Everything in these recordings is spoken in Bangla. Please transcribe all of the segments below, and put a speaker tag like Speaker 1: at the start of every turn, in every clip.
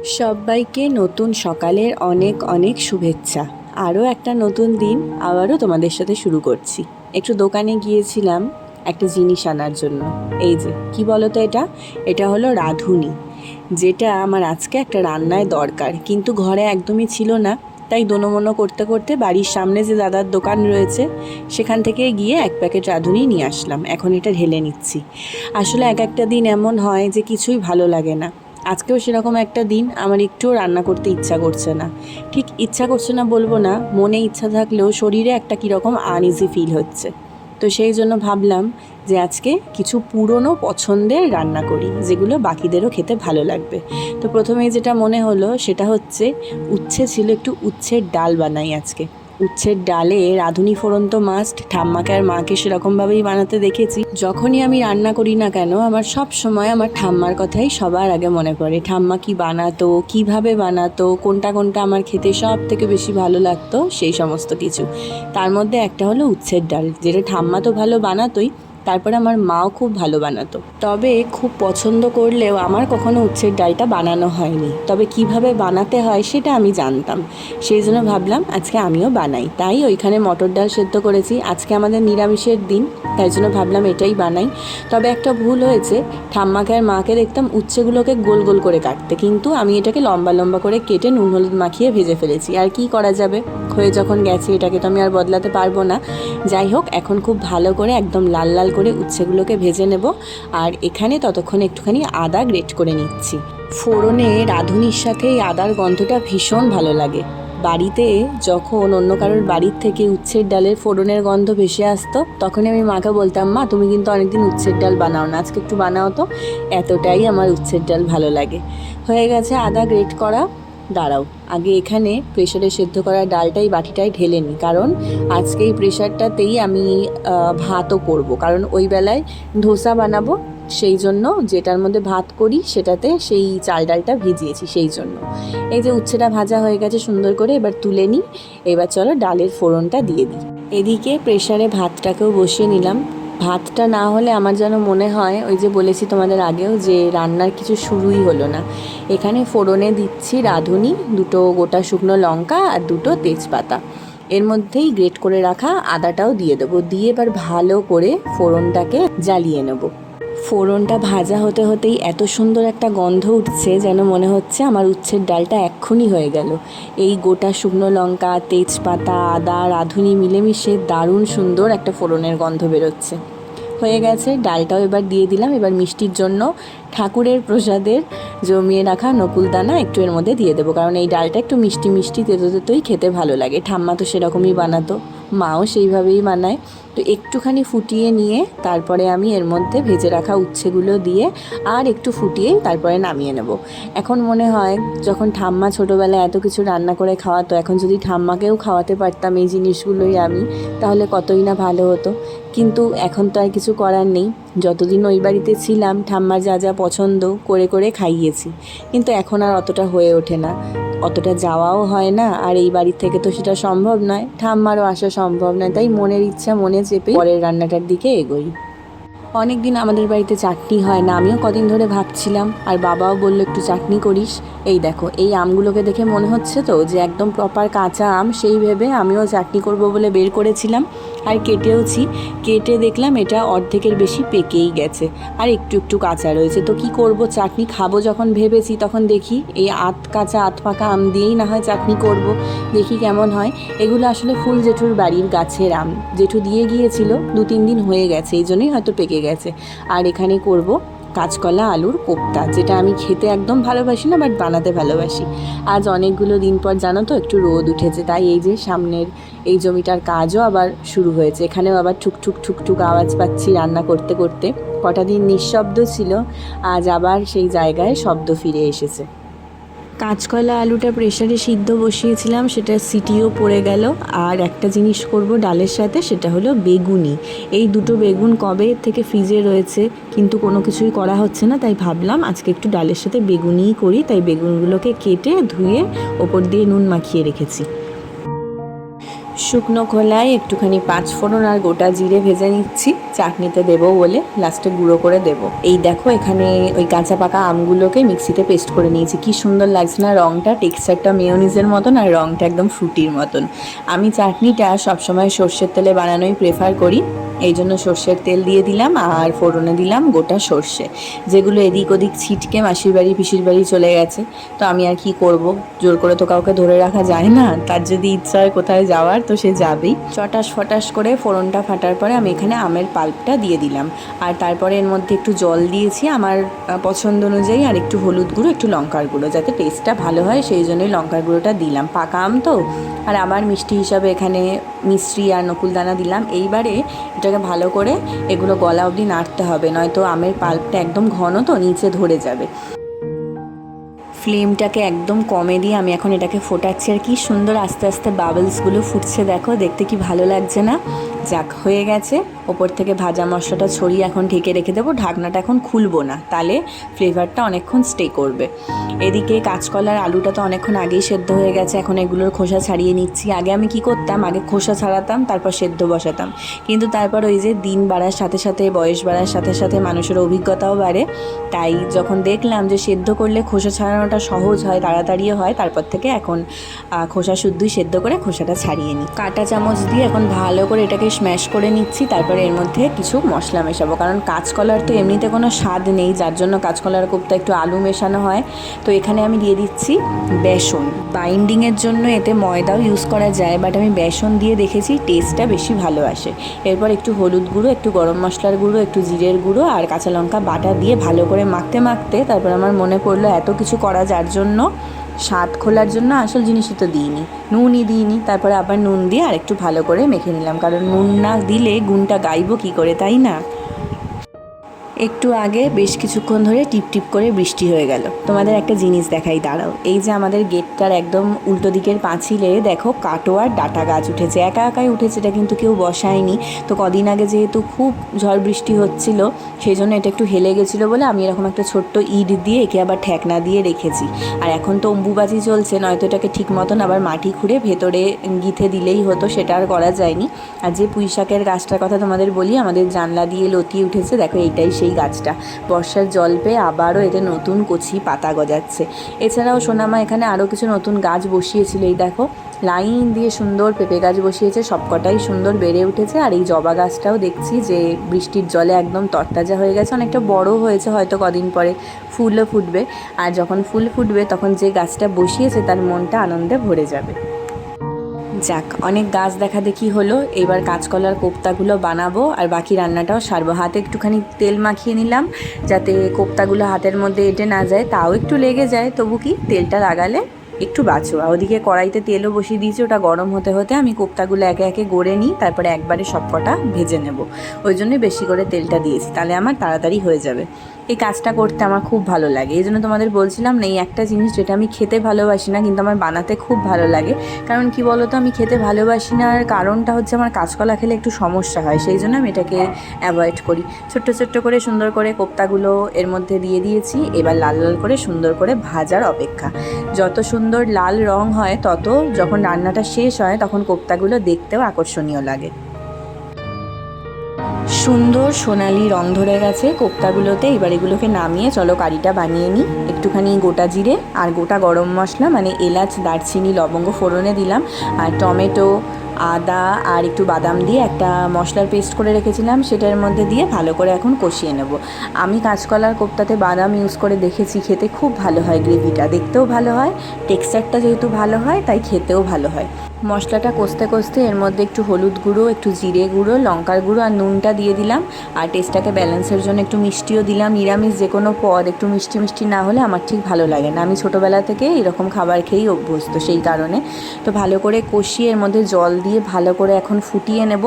Speaker 1: সবাইকে নতুন সকালের অনেক অনেক শুভেচ্ছা। আরও একটা নতুন দিন আবারও তোমাদের সাথে শুরু করছি। একটু দোকানে গিয়েছিলাম একটা জিনিস আনার জন্য। এই যে, কি বলো তো এটা? এটা হলো রাঁধুনি, যেটা আমার আজকে একটা রান্নায় দরকার। কিন্তু ঘরে একদমই ছিল না, তাই দোনোমনো করতে করতে বাড়ির সামনে যে দাদার দোকান রয়েছে, সেখান থেকে গিয়ে এক প্যাকেট রাঁধুনি নিয়ে আসলাম। এখন এটা ঢেলে নিচ্ছি। আসলে এক একটা দিন এমন হয় যে কিছুই ভালো লাগে না। আজকেও সেরকম একটা দিন আমার একটুও রান্না করতে ইচ্ছা করছে না। ঠিক ইচ্ছা করছে না বলব না, মনে ইচ্ছা থাকলেও শরীরে একটা কীরকম আনইজি ফিল হচ্ছে। তো সেই জন্য ভাবলাম যে আজকে কিছু পুরনো পছন্দের রান্না করি, যেগুলো বাকিদেরও খেতে ভালো লাগবে। তো প্রথমেই যেটা মনে হলো সেটা হচ্ছে, উচ্ছে ছিল একটু উচ্ছের ডাল বানাই আজকে। উচ্ছের ডালে রাঁধুনি ফোড়ন তো মাস্ট ঠাম্মাকে আর মাকে সেরকমভাবেই বানাতে দেখেছি। যখনই আমি রান্না করি না কেন, আমার সব সময় আমার ঠাম্মার কথাই সবার আগে মনে পড়ে। ঠাম্মা কি বানাতো, কীভাবে বানাতো, কোনটা কোনটা আমার খেতে সব থেকে বেশি ভালো লাগতো, সেই সমস্ত কিছু। তার মধ্যে একটা হলো উচ্ছের ডাল, যেটা ঠাম্মা তো ভালো বানাতোই তারপরে আমার মাও খুব ভালো বানাতো। তবে খুব পছন্দ করলেও আমার কখনো উচ্ছের ডালটা বানানো হয়নি। তবে কীভাবে বানাতে হয় সেটা আমি জানতাম। সেই জন্য ভাবলাম আজকে আমিও বানাই। তাই ওইখানে মটর ডাল সেদ্ধ করেছি। আজকে আমাদের নিরামিষের দিন, তাই জন্য ভাবলাম এটাই বানাই। তবে একটা ভুল হয়েছে। ঠাম্মাকে আর মাকে দেখতাম উচ্ছেগুলোকে গোল গোল করে কাটতে। কিন্তু আমি এটাকে লম্বা লম্বা করে কেটে নুন হলুদ মাখিয়ে ভেজে ফেলেছি। আর কি করা যাবে? হয়ে যখন গেছে, এটাকে তো আমি আর বদলাতে পারব না। যাই হোক, এখন খুব ভালো করে একদম লাল লাল করে উচ্ছেগুলোকে ভেজে নেব আর এখানে ততক্ষণ একটুখানি আদা গ্রেট করে নিচ্ছি। ফোড়নে রাঁধুনির সাথে এই আদার গন্ধটা ভীষণ ভালো লাগে। বাড়িতে যখন অন্য কারোর বাড়ির থেকে উচ্ছের ডালের ফোড়নের গন্ধ ভেসে আসতো, তখনই আমি মাকে বলতাম, মা, তুমি কিন্তু অনেকদিন উচ্ছের ডাল বানাও না, আজকে একটু বানাও তো। এতটাই আমার উচ্ছের ডাল ভালো লাগে। হয়ে গেছে আদা গ্রেট করা। দাঁড়াও, আগে এখানে প্রেশারে সেদ্ধ করা ডালটাই বাটিটাই ঢেলে নিই কারণ আজকে এই প্রেশারটাতেই আমি ভাতও করব, কারণ ওই বেলায় ধোসা বানাবো, সেই জন্য যেটার মধ্যে ভাত করি সেটাতে সেই চাল ডালটা ভিজিয়েছি, সেই জন্য। এই যে উচ্ছেটা ভাজা হয়ে গেছে সুন্দর করে, এবার তুলে নিই এবার চলো ডালের ফোড়নটা দিয়ে দিই। এদিকে প্রেশারে ভাতটাকেও বসিয়ে নিলাম। ভাতটা না হলে আমার যেন মনে হয়, ওই যে বলেছি তোমাদের আগেও, যে রান্নার কিছু শুরুই হলো না। এখানে ফোড়নে দিচ্ছি রাঁধুনি, দুটো গোটা শুকনো লঙ্কা আর দুটো তেজপাতা। এর মধ্যেই গ্রেট করে রাখা আদাটাও দিয়ে দেবো। দিয়ে এবার ভালো করে ফোড়নটাকে জ্বালিয়ে নেব। ফোড়নটা ভাজা হতে হতেই এত সুন্দর একটা গন্ধ উঠছে যেন মনে হচ্ছে আমার উচ্ছের ডালটা এক্ষুনি হয়ে গেল। এই গোটা শুকনো লঙ্কা, তেজপাতা, আদা, রাঁধুনি মিলেমিশে দারুণ সুন্দর একটা ফোড়নের গন্ধ বেরোচ্ছে। হয়ে গেছে। ডালটাও এবার দিয়ে দিলাম। এবার মিষ্টির জন্য ঠাকুরের প্রসাদের জমিয়ে রাখা নকুলদানা একটু এর মধ্যে দিয়ে দেবো। কারণ এই ডালটা একটু মিষ্টি মিষ্টি তেতো তেতোই খেতে ভালো লাগে। ঠাম্মা তো সেরকমই বানাতো, মাও সেইভাবেই বানায়। তো একটুখানি ফুটিয়ে নিয়ে তারপরে আমি এর মধ্যে ভেজে রাখা উচ্ছেগুলো দিয়ে আর একটু ফুটিয়েই তারপরে নামিয়ে নেব। এখন মনে হয় যখন ঠাম্মা ছোটোবেলায় এত কিছু রান্না করে খাওয়াতো, এখন যদি ঠাম্মাকেও খাওয়াতে পারতাম এই জিনিসগুলোই আমি, তাহলে কতই না ভালো হতো। কিন্তু এখন তো আর কিছু করার নেই। যতদিন ওই বাড়িতে ছিলাম, ঠাম্মার যা যা পছন্দ করে করে খাইয়েছি। কিন্তু এখন আর অতটা হয়ে ওঠে না। অতটা যাওয়াও হয় না, আর এই বাড়ির থেকে তো সেটা সম্ভব নয়। ঠাম্মারও আসা সম্ভব নয়। তাই মনের ইচ্ছা, মনে চেপে পরের রান্নাটার দিকে এগোই। অনেক দিন আমাদের বাড়িতে চাটনি হয় না, আমিও কদিন ধরে ভাবছিলাম, আর বাবাও বলল, একটু চাটনি করিস। এই দেখো, এই আমগুলোকে দেখে মনে হচ্ছে তো যে একদম প্রপার কাঁচা আম, সেই ভেবে আমিও চাটনি করব বলে বের করেছিলাম। আর কেটেওছি। কেটে দেখলাম এটা অর্ধেকের বেশি পেকেই গেছে। আর একটু একটু কাঁচা রয়েছে। তো কি করব? চাটনি খাব যখন ভেবেছি, তখন দেখি এই আত কাঁচা আত পাকা আম দিয়েই না হয় চাটনি করব। দেখি কেমন হয়। এগুলো আসলে ফুল জেঠুর বাড়ির গাছের আম। জেঠু দিয়ে গিয়েছিল দু তিন দিন হয়ে গেছে, এই জন্যই হয়তো পেকে গেছে। আর এখানে করব কাঁচকলা, আলুর কোপ্তা, যেটা আমি খেতে একদম ভালোবাসি না বাট বানাতে ভালোবাসি। আজ অনেকগুলো দিন পর জানো তো, একটু রোদ উঠেছে, তাই এই যে সামনের এই জমিটার কাজও আবার শুরু হয়েছে। এখানেও আবার ঠুকঠুক ঠুকঠুক আওয়াজ পাচ্ছি রান্না করতে করতে। কটা দিন নিঃশব্দ ছিল, আজ আবার সেই জায়গায় শব্দ ফিরে এসেছে। কাঁচকলা আলুটা প্রেশারে সিদ্ধ বসিয়েছিলাম, সেটা সিটিও পড়ে গেল। আর একটা জিনিস করব ডালের সাথে, সেটা হলো বেগুনি। এই দুটো বেগুন কবে থেকে ফ্রিজে রয়েছে কিন্তু কোনো কিছুই করা হচ্ছে না, তাই ভাবলাম আজকে একটু ডালের সাথে বেগুনিই করি। তাই বেগুনগুলোকে কেটে ধুয়ে ওপর দিয়ে নুন মাখিয়ে রেখেছি। শুকনো খোলায় একটুখানি পাঁচ ফোড়ন আর গোটা জিরে ভেজে নিচ্ছি। চাটনিতে দেবো বলে লাস্টে গুঁড়ো করে দেবো। এই দেখো, এখানে ওই কাঁচা পাকা আমগুলোকে মিক্সিতে পেস্ট করে নিয়েছি। কি সুন্দর লাগছে না রঙটা টেক্সচারটা মেয়োনিজের মতন আর রঙটা একদম ফ্রুটির মতন। আমি চাটনিটা সবসময় সর্ষের তেলে বানানোই প্রেফার করি। এই জন্য সর্ষের তেল দিয়ে দিলাম আর ফোড়নে দিলাম গোটা সর্ষে। যেগুলো এদিক ওদিক ছিটকে মাসির বাড়ি, পিসির বাড়ি চলে গেছে। তো আমি আর কি করব? জোর করে তো কাউকে ধরে রাখা যায় না। তার যদি ইচ্ছা হয় কোথায় যাওয়ার, তো সে যাবেই। চটাস ফটাস করে ফোড়নটা ফাটার পরে আমি এখানে আমের পাল্পটা দিয়ে দিলাম। আর তারপরে এর মধ্যে একটু জল দিয়েছি আমার পছন্দ অনুযায়ী, আর একটু হলুদ গুঁড়ো, একটু লঙ্কার গুঁড়ো, যাতে টেস্টটা ভালো হয়, সেই জন্যই লঙ্কার গুঁড়োটা দিলাম। পাকা আম তো? আর আমার মিষ্টি হিসাবে এখানে মিষ্টি আর নকুলদানা দিলাম। এইবারে এটাকে ভালো করে এগুলো গলা অবধি নাড়তে হবে, নয়তো আমের পাল্পটা একদম ঘন তো, নিচে ধরে যাবে। ফ্লেমটাকে একদম কমে দিয়ে আমি এখন এটাকে ফোটাচ্ছি। আর কি সুন্দর আস্তে আস্তে বাবলসগুলো ফুটছে, দেখো, দেখতে কি ভালো লাগছে না? যাক, হয়ে গেছে। ওপর থেকে ভাজা মশলাটা ছড়িয়ে এখন ঢেকে রেখে দেবো। ঢাকনাটা এখন খুলবো না। তাহলে ফ্লেভারটা অনেকক্ষণ স্টে করবে। এদিকে কাঁচকলার আলুটা তো অনেকক্ষণ আগেই সেদ্ধ হয়ে গেছে। এখন এগুলোর খোসা ছাড়িয়ে নিচ্ছি। আগে আমি কি করতাম? আগে খোসা ছাড়াতাম, তারপর সেদ্ধ বসাতাম। কিন্তু তারপর ওই যে দিন বাড়ার সাথে সাথে, বয়স বাড়ার সাথে সাথে মানুষের অভিজ্ঞতাও বাড়ে। তাই যখন দেখলাম যে সেদ্ধ করলে খোসা ছাড়ানোটা সহজ হয় তাড়াতাড়িও হয়, তারপর থেকে এখন খোসা শুদ্ধই সেদ্ধ করে খোসাটা ছাড়িয়ে নিই। কাঁটা চামচ দিয়ে এখন ভালো করে এটাকে স্ম্যাশ করে নিচ্ছি, তারপরে এর মধ্যে কিছু মশলা মেশাবো। কারণ কাঁচকলার তো এমনিতে কোনো স্বাদ নেই, যার জন্য কাঁচকলার কোপ্তা একটু আলু মেশানো হয়। তো এখানে আমি দিয়ে দিচ্ছি বেসন। বাইন্ডিংয়ের জন্য এতে ময়দাও ইউজ করা যায় বাট আমি বেসন দিয়ে দেখেছি টেস্টটা বেশি ভালো আসে। এরপর একটু হলুদ গুঁড়ো, একটু গরম মশলার গুঁড়ো, একটু জিরের গুঁড়ো আর কাঁচা লঙ্কা বাটা দিয়ে ভালো করে মাখতে মাখতে তারপর আমার মনে পড়ল এত কিছু করা যার জন্য স্বাদ খোলার জন্য আসল জিনিসই তো দিইনি। নুনই দিইনি, তারপরে আবার নুন দিয়ে আর একটু ভালো করে মেখে নিলাম। কারণ নুন না দিলে গুণটা গাইব কী করে, তাই না? একটু আগে বেশ কিছুক্ষণ ধরে টিপ টিপ করে বৃষ্টি হয়ে গেল। তোমাদের একটা জিনিস দেখাই, দাঁড়াও। এই যে আমাদের গেটটার একদম উল্টো দিকের পাঁচিলে দেখো কাটোয়ার ডাটা গাছ উঠেছে। একা একাই উঠেছে, এটা কিন্তু কেউ বসায়নি। তো কদিন আগে যেহেতু খুব ঝড় বৃষ্টি হচ্ছিল সেই জন্য এটা একটু হেলে গেছিল বলে আমি এরকম একটা ছোট্ট ইট দিয়ে একে আবার ঠেকনা দিয়ে রেখেছি। আর এখন তো অম্বুবাজি চলছে, নয়তো এটাকে ঠিক মতন আবার মাটি খুঁড়ে ভেতরে গিথে দিলেই হতো, সেটা আর করা যায়নি। আর যে পুঁইশাকের গাছটার কথা তোমাদের বলি, আমাদের জানলা দিয়ে লতিয়ে উঠেছে, দেখো এইটাই সেই গাছটা। বর্ষার জল পেয়ে আবারও এতে নতুন কচি পাতা গজাচ্ছে। এছাড়াও সোনামা এখানে আরও কিছু নতুন গাছ বসিয়েছিল। এই দেখো, লাইন দিয়ে সুন্দর পেঁপে গাছ বসিয়েছে, সবকটাই সুন্দর বেড়ে উঠেছে। আর এই জবা গাছটাও দেখছি যে বৃষ্টির জলে একদম তরতাজা হয়ে গেছে। অনেকটা বড় হয়েছে হয়তো কদিন পরে ফুলও ফুটবে। আর যখন ফুল ফুটবে, তখন যে গাছটা বসিয়েছে, তার মনটা আনন্দে ভরে যাবে। যাক, অনেক গাছ দেখা দেখি হলো, এবার কাঁচকলার কোপ্তাগুলো বানাবো আর বাকি রান্নাটাও সারবো। হাতে একটুখানি তেল মাখিয়ে নিলাম, যাতে কোপ্তাগুলো হাতের মধ্যে এঁটে না যায়, তাও একটু লেগে যায়, তবু কি তেলটা লাগালে একটু বাঁচো। আর ওদিকে কড়াইতে তেলও বসিয়ে দিয়েছি, ওটা গরম হতে হতে আমি কোপ্তাগুলো একে একে গড়ে নিই, তারপরে একবারে সব কটা ভেজে নেব। ওই জন্যই বেশি করে তেলটা দিয়েছি, তাহলে আমার তাড়াতাড়ি হয়ে যাবে। এই কাজটা করতে আমার খুব ভালো লাগে। এই জন্য তোমাদের বলছিলাম না, এই একটা জিনিস যেটা আমি খেতে ভালোবাসি না, কিন্তু আমার বানাতে খুব ভালো লাগে। কারণ কি বলতো, আমি খেতে ভালোবাসি না, আর কারণটা হচ্ছে আমার কাঁচকলা খেলে একটু সমস্যা হয়, সেই জন্য আমি এটাকে অ্যাভয়েড করি। ছোট্ট ছোট্ট করে সুন্দর করে কোপ্তাগুলো এর মধ্যে দিয়ে দিয়েছি, এবার লাল লাল করে সুন্দর করে ভাজার অপেক্ষা। যত সুন্দর লাল রং হয়, তত যখন রান্নাটা শেষ হয়, তখন কোপ্তাগুলো দেখতেও আকর্ষণীয় লাগে। সুন্দর সোনালি রং ধরে গেছে। কোপ্তাগুলোতে এবার এগুলোকে নামিয়ে চলো কারিটা বানিয়ে নিই। একটুখানি গোটা জিরে আর গোটা গরম মশলা মানে এলাচ, দারচিনি, লবঙ্গ ফোড়নে দিলাম। আর টমেটো আদা আর একটু বাদাম দিয়ে একটা মশলার পেস্ট করে রেখেছিলাম, সেটার মধ্যে দিয়ে ভালো করে এখন কষিয়ে নেব। আমি কাঁচকলার কোপ্তাতে বাদাম ইউজ করে দেখেছি, খেতে খুব ভালো হয় গ্রেভিটা। দেখতেও ভালো হয়, টেক্সচারটা যেহেতু ভালো হয়, তাই খেতেও ভালো হয়। মশলাটা কষতে কষতে এর মধ্যে একটু হলুদ গুঁড়ো, একটু জিরে গুঁড়ো, লঙ্কার গুঁড়ো আর নুনটা দিয়ে দিলাম। আর টেস্টটাকে ব্যালেন্সের জন্য একটু মিষ্টিও দিলাম। নিরামিষ যে কোনো পদ একটু মিষ্টি মিষ্টি না হলে আমার ঠিক ভালো লাগে না। আমি ছোটোবেলা থেকে এরকম খাবার খেয়েই অভ্যস্ত সেই কারণে। তো ভালো করে কষিয়ে এর মধ্যে জল দিয়ে ভালো করে এখন ফুটিয়ে নেব।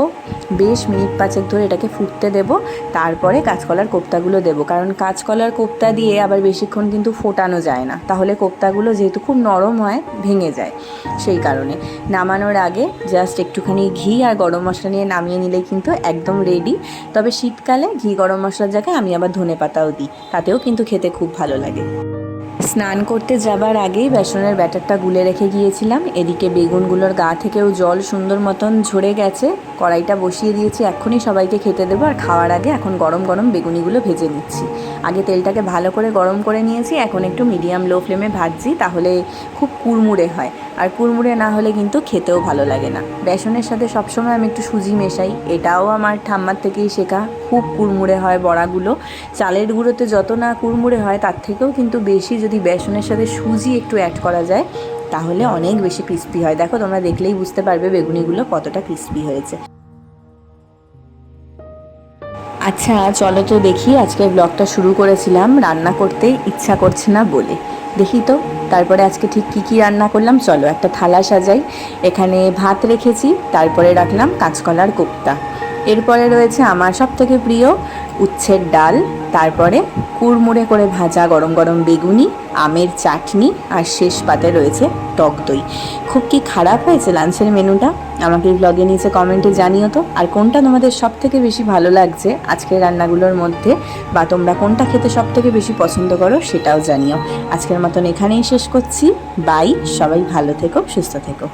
Speaker 1: বেশ মিনিট পাঁচেক ধরে এটাকে ফুটতে দেব। তারপরে কাঁচকলার কোপ্তাগুলো দেবো। কারণ কাঁচকলার কোপ্তা দিয়ে আবার বেশিক্ষণ কিন্তু ফোটানো যায় না। তাহলে কোপ্তাগুলো যেহেতু খুব নরম হয়, ভেঙে যায় সেই কারণে। নামানোর আগে জাস্ট একটুখানি ঘি আর গরম মশলা নিয়ে নামিয়ে নিলে কিন্তু একদম রেডি তবে শীতকালে ঘি গরম মশলার জায়গায় আমি আবার ধনে পাতাও দিই। তাতেও কিন্তু খেতে খুব ভালো লাগে। স্নান করতে যাবার আগেই বেসনের ব্যাটারটা গুলে রেখে গিয়েছিলাম। এদিকে বেগুনগুলোর গা থেকেও জল সুন্দর মতন ঝরে গেছে। কড়াইটা বসিয়ে দিয়েছি এখনই সবাইকে খেতে দেবো। আর খাওয়ার আগে এখন গরম গরম বেগুনিগুলো ভেজে নিচ্ছি। আগে তেলটাকে ভালো করে গরম করে নিয়েছি, এখন একটু মিডিয়াম লো ফ্লেমে ভাজছি, তাহলে খুব কুড়মুড়ে হয়। আর কুড়মুড়ে না হলে কিন্তু খেতেও ভালো লাগে না। বেসনের সাথে সবসময় আমি একটু সুজি মেশাই। এটাও আমার ঠাম্মার থেকেই শেখা। খুব কুড়মুড়ে হয় বড়াগুলো। চালের গুঁড়োতে যত না কুড়মুড়ে হয়, তার থেকেও কিন্তু বেশি যদি বেসনের সাথে সুজি একটু অ্যাড করা যায়, তাহলে অনেক বেশি ক্রিস্পি হয়। দেখো, তোমরা দেখলেই বুঝতে পারবে বেগুনিগুলো কতটা ক্রিস্পি হয়েছে। আচ্ছা চলো তো দেখি, আজকে ব্লগটা শুরু করেছিলাম, রান্না করতে ইচ্ছা করছে না বলে। দেখি তো, তারপরে আজকে ঠিক কী কী রান্না করলাম, চলো একটা থালা সাজাই। এখানে ভাত রেখেছি, তারপরে রাখলাম কাঁচকলার কোপ্তা। এরপরে রয়েছে আমার সব থেকে প্রিয় উচ্ছের ডাল। তারপরে কুড়মুড়ে করে ভাজা গরম গরম বেগুনি, আমের চাটনি আর শেষ পাতে রয়েছে টক দই। খুব কি খারাপ হয়েছে লাঞ্চের মেনুটা? আমাকে ব্লগে নিচে কমেন্টে জানিও তো। আর কোনটা তোমাদের সব থেকে বেশি ভালো লাগছে আজকের রান্নাগুলোর মধ্যে? বা তোমরা কোনটা খেতে সব থেকে বেশি পছন্দ করো সেটাও জানিও। আজকের মতন এখানেই শেষ করছি। বাই সবাই ভালো থেকো, সুস্থ থেকো।